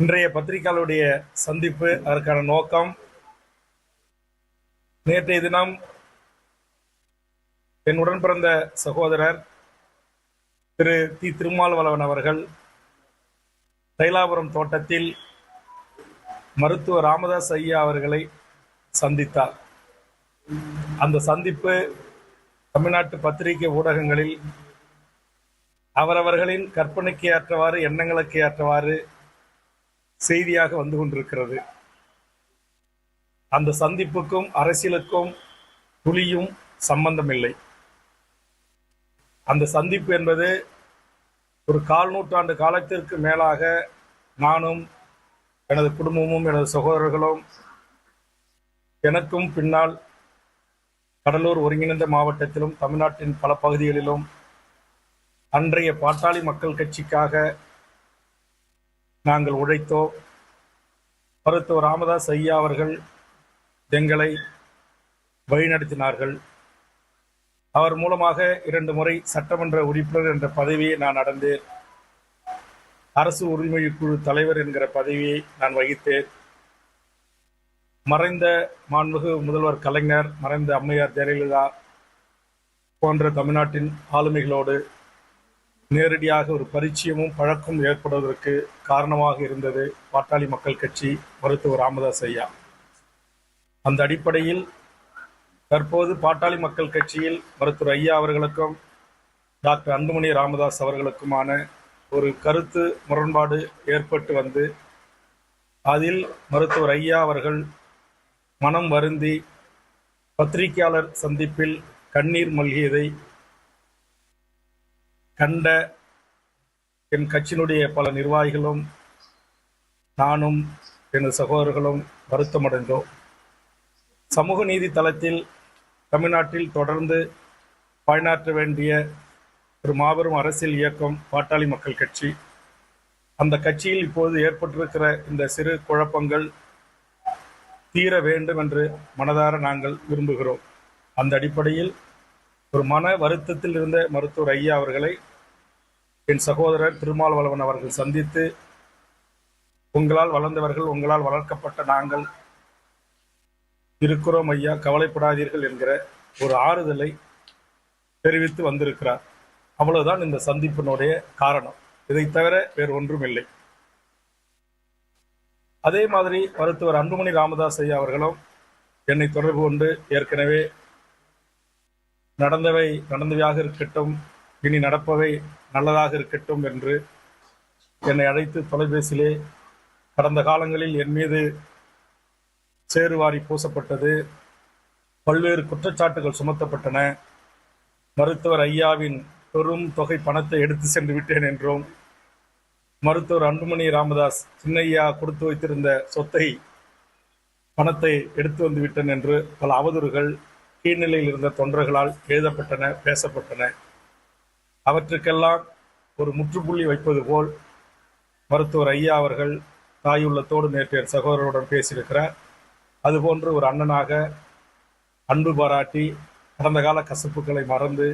இன்றைய பத்திரிகையாளருடைய சந்திப்பு அதற்கான நோக்கம் நேற்றைய தினம் என் பிறந்த சகோதரர் திரு தி திருமால்வளவன் அவர்கள் தைலாபுரம் தோட்டத்தில் மருத்துவர் ராமதாஸ் ஐயா அவர்களை சந்தித்தார். அந்த சந்திப்பு தமிழ்நாட்டு பத்திரிகை ஊடகங்களில் அவரவர்களின் கற்பனைக்கு ஏற்றவாறு எண்ணங்களுக்கு ஏற்றவாறு செய்தியாக வந்து கொண்டிருக்கிறது. அந்த சந்திப்புக்கும் அரசியலுக்கும் துளியும் சம்பந்தமில்லை. அந்த சந்திப்பு என்பது ஒரு கால் நூற்றாண்டு காலத்திற்கு மேலாக நானும் எனது குடும்பமும் எனது சகோதரர்களும் எனக்கும் பின்னால் கடலூர் ஒருங்கிணைந்த மாவட்டத்திலும் தமிழ்நாட்டின் பல பகுதிகளிலும் அன்றைய பாட்டாளி மக்கள் கட்சிக்காக நாங்கள் உழைத்தோம் மருத்துவர் ராமதாஸ் ஐயா அவர்கள் எங்களை வழிநடத்தினார்கள். அவர் மூலமாக இரண்டு முறை சட்டமன்ற உறுப்பினர் என்ற பதவியை நான் அடைந்தேன். அரசு உரிமை குழு தலைவர் என்கிற பதவியை நான் வகித்தேன். மறைந்த மாண்புகு முதல்வர் கலைஞர் மறைந்த அம்மையார் ஜெயலலிதா போன்ற தமிழ்நாட்டின் ஆளுமைகளோடு நேரடியாக ஒரு பரிச்சயமும் பழக்கம் ஏற்படுவதற்கு காரணமாக இருந்தது பாட்டாளி மக்கள் கட்சி மருத்துவர் ராமதாஸ் ஐயா. அந்த அடிப்படையில் தற்போது பாட்டாளி மக்கள் கட்சியில் மருத்துவர் ஐயா அவர்களுக்கும் டாக்டர் அன்புமணி ராமதாஸ் அவர்களுக்குமான ஒரு கருத்து முரண்பாடு ஏற்பட்டு வந்து அதில் மருத்துவர் ஐயா அவர்கள் மனம் வருந்தி பத்திரிகையாளர் சந்திப்பில் கண்ணீர் மல்கியதை கண்ட என் கட்சியினுடைய பல நிர்வாகிகளும் நானும் எனது சகோதரர்களும் வருத்தமடைந்தோம். சமூக நீதி தளத்தில் தமிழ்நாட்டில் தொடர்ந்து பயனாற்ற வேண்டிய ஒரு மாபெரும் அரசியல் இயக்கம் பாட்டாளி மக்கள் கட்சி. அந்த கட்சியில் இப்போது ஏற்பட்டிருக்கிற இந்த சிறு குழப்பங்கள் தீர வேண்டும் என்று மனதார நாங்கள் விரும்புகிறோம். அந்த அடிப்படையில் ஒரு மன வருத்தத்தில் இருந்த மருத்துவர் ஐயா அவர்களை என் சகோதரர் திருமால்வளவன் அவர்கள் சந்தித்து உங்களால் வளர்ந்தவர்கள் உங்களால் வளர்க்கப்பட்ட நாங்கள் இருக்கிறோம் ஐயா கவலைப்படாதீர்கள் என்கிற ஒரு ஆறுதலை தெரிவித்து வந்திருக்கிறார். அவ்வளவுதான் இந்த சந்திப்பினுடைய காரணம். இதை தவிர வேறு ஒன்றும் இல்லை. அதே மாதிரி மருத்துவர் அன்புமணி ராமதாஸ் ஐயா அவர்களும் என்னை தொடர்பு கொண்டு ஏற்கனவே நடந்தவை நடந்தவையாக இருக்கட்டும் இனி நடப்பவை நல்லதாக இருக்கட்டும் என்று என்னை அழைத்து தொலைபேசியிலே கடந்த காலங்களில் என் மீது சேருவாரி பூசப்பட்டது பல்வேறு குற்றச்சாட்டுகள் சுமத்தப்பட்டன. மருத்துவர் ஐயாவின் பெரும் தொகை பணத்தை எடுத்து சென்று விட்டேன் என்றும் மருத்துவர் அன்புமணி ராமதாஸ் சின்னையா கொடுத்து வைத்திருந்த சொத்தை பணத்தை எடுத்து வந்து விட்டேன் என்று பல அவதூறுகள் கீழ்நிலையில் இருந்த தொண்டர்களால் எழுதப்பட்டன பேசப்பட்டன. அவற்றுக்கெல்லாம் ஒரு முற்றுப்புள்ளி வைப்பது போல் மருத்துவர் ஐயா அவர்கள் தாயுள்ளத்தோடு நேற்று சகோதரருடன் பேசியிருக்கிறார். அதுபோன்று ஒரு அண்ணனாக அன்பு பாராட்டி கடந்த கால கசப்புகளை மறந்து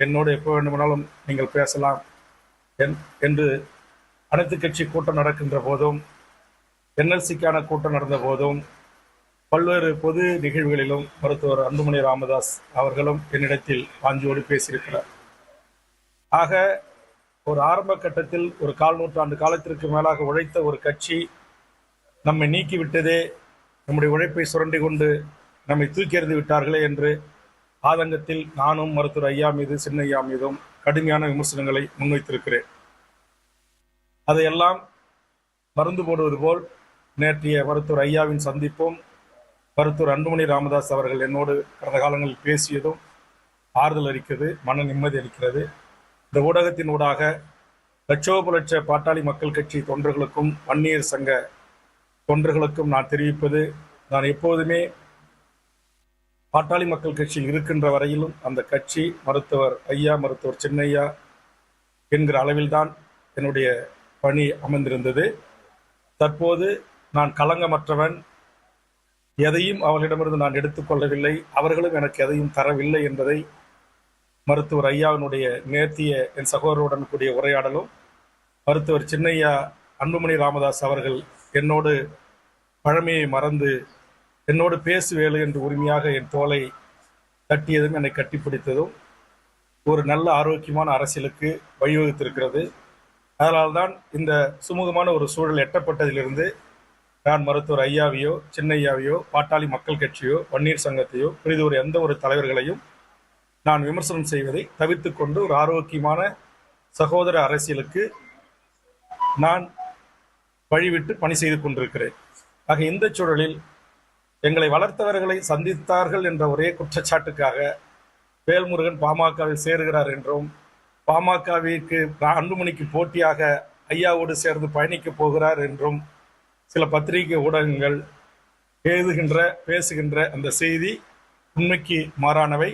என்னோடு எப்போ வேண்டுமானாலும் நீங்கள் பேசலாம் என் என்று அனைத்து கட்சி கூட்டம் நடக்கின்ற போதும் என்எல்சிக்கான கூட்டம் நடந்த போதும் பல்வேறு பொது நிகழ்வுகளிலும் மருத்துவர் அன்புமணி ராமதாஸ் அவர்களும் என்னிடத்தில் வாஞ்சியோடு பேசியிருக்கிறார். ஆக ஒரு ஆரம்ப கட்டத்தில் ஒரு கால் நூற்றாண்டு காலத்திற்கு மேலாக உழைத்த ஒரு கட்சி நம்மை நீக்கிவிட்டதே நம்முடைய உழைப்பை சுரண்டி கொண்டு நம்மை தூக்கி எறிந்து விட்டார்களே என்று ஆதங்கத்தில் நானும் மருத்துவர் ஐயா மீது சின்னையா மீதும் கடுமையான விமர்சனங்களை முன்வைத்திருக்கிறேன். அதையெல்லாம் மருந்து போடுவது போல் நேற்றைய மருத்துவர் ஐயாவின் சந்திப்பும் மருத்துவர் அன்புமணி ராமதாஸ் அவர்கள் என்னோடு கடந்த காலங்களில் பேசியதும் ஆறுதல் அளிக்கிறது மன நிம்மதி அளிக்கிறது. இந்த ஊடகத்தின் ஊடாக லட்சோப லட்ச பாட்டாளி மக்கள் கட்சி தொண்டர்களுக்கும் வன்னியர் சங்க தொண்டர்களுக்கும் நான் தெரிவிப்பது நான் எப்போதுமே பாட்டாளி மக்கள் கட்சி இருக்கின்ற வரையிலும் அந்த கட்சி மருத்துவர் ஐயா மருத்துவர் சின்னையா என்கிற அளவில்தான் என்னுடைய பணி அமைந்திருந்தது தற்போது நான் களங்கமற்றவன். எதையும் அவர்களிடமிருந்து நான் எடுத்துக்கொள்ளவில்லை. அவர்களும் எனக்கு எதையும் தரவில்லை என்பதை மருத்துவர் ஐயாவினுடைய நேர்த்திய என் சகோதரருடன் கூடிய உரையாடலும் மருத்துவர் சின்னையா அன்புமணி ராமதாஸ் அவர்கள் என்னோடு பழமையை மறந்து என்னோடு பேசுவேலு என்று உரிமையாக என் தோலை தட்டியதும் என்னை கட்டிப்பிடித்ததும் ஒரு நல்ல ஆரோக்கியமான அரசியலுக்கு வழிவகுத்திருக்கிறது. அதனால்தான் இந்த சுமூகமான ஒரு சூழல் எட்டப்பட்டதிலிருந்து நான் மருத்துவர் ஐயாவையோ சின்னையாவையோ பாட்டாளி மக்கள் கட்சியோ வன்னீர் சங்கத்தையோ புரிதொரு எந்த ஒரு தலைவர்களையும் நான் விமர்சனம் செய்வதை தவிர்த்து கொண்டு ஒரு ஆரோக்கியமான சகோதர அரசியலுக்கு நான் வழிவிட்டு பணி செய்து கொண்டிருக்கிறேன். ஆக இந்த சூழலில் எங்களை வளர்த்தவர்களை சந்தித்தார்கள் என்ற ஒரே குற்றச்சாட்டுக்காக வேல்முருகன் பாமகவில் சேருகிறார் என்றும் பாமகவிற்கு அன்புமணிக்கு போட்டியாக ஐயாவோடு சேர்ந்து பயணிக்கப் போகிறார் என்றும் சில பத்திரிகை ஊடகங்கள் எழுதுகின்ற பேசுகின்ற அந்த செய்தி உண்மைக்கு மாறானவை.